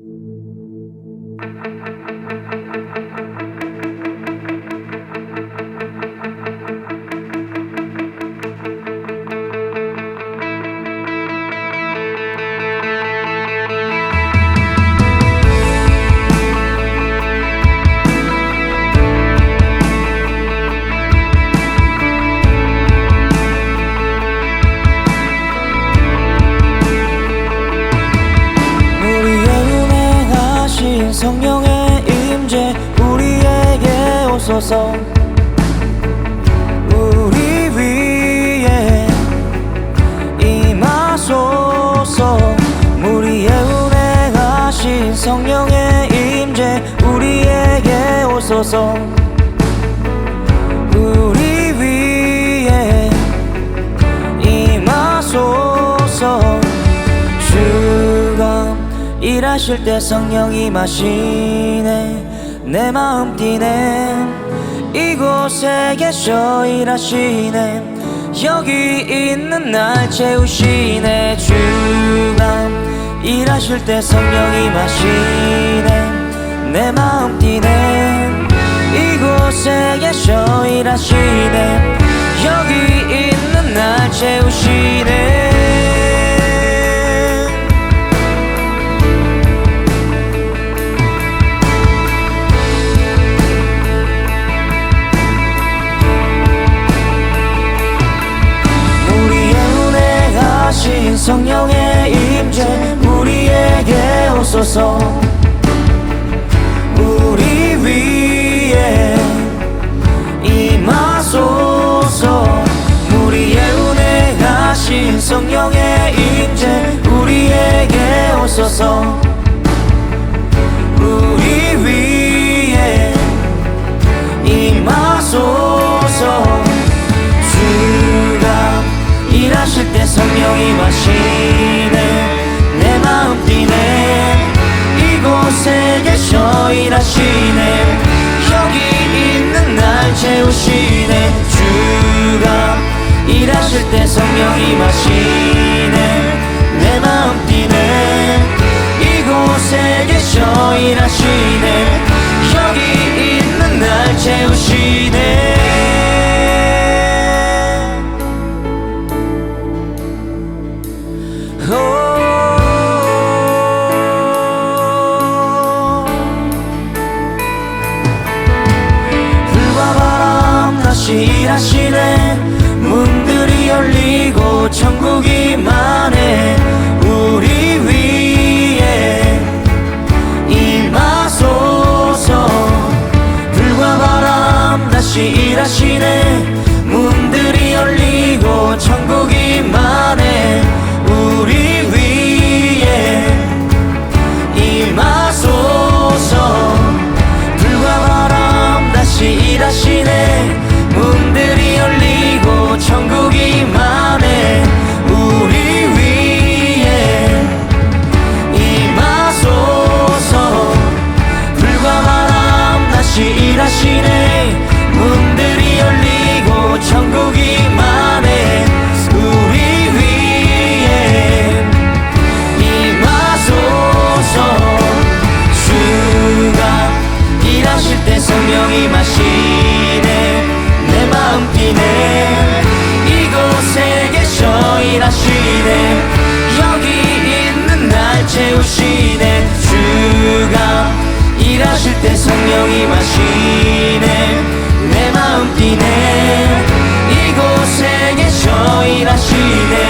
Thank you. 성령의 임재 우리에게 오소서. 우리 위에 임하소서. 우리의 은혜하신 성령의 임재 우리에게 오소서 일하실 때 성령이 마시네. 내 마음 뛰네. 이곳에 계셔 일하시네. 여기 있는 날 채우시네. 주가 일하실 때 성령이 마시네. 내 마음 뛰네. 이곳에 계셔 일하시네. 여기 있는 날 채우시네 성령의 임재 우리에게 오소서 우리 위에 임하소서. 우리의 은혜하신 성령의 임재 우리에게 오소서 때 성령이 마시네 내 마음 뛰네. 이곳에 계셔 일하시네. 여기 있는 날 채우시네. 주가 일하실 때 성령이 마시네. 내 마음 뛰네. 이곳에 계셔 일하시네 일하시네 문들이 열리고 천국이 날 채우시네. 주가 일하실 때 성령이 마시네. 내 마음 뛰네. 이곳에 계셔 일하시네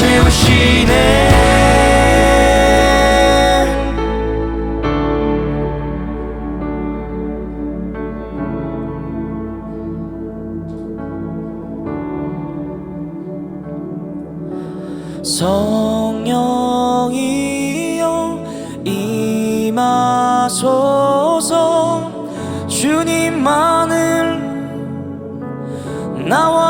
채우시네. 성령이여 임하소서. 주님만을 나와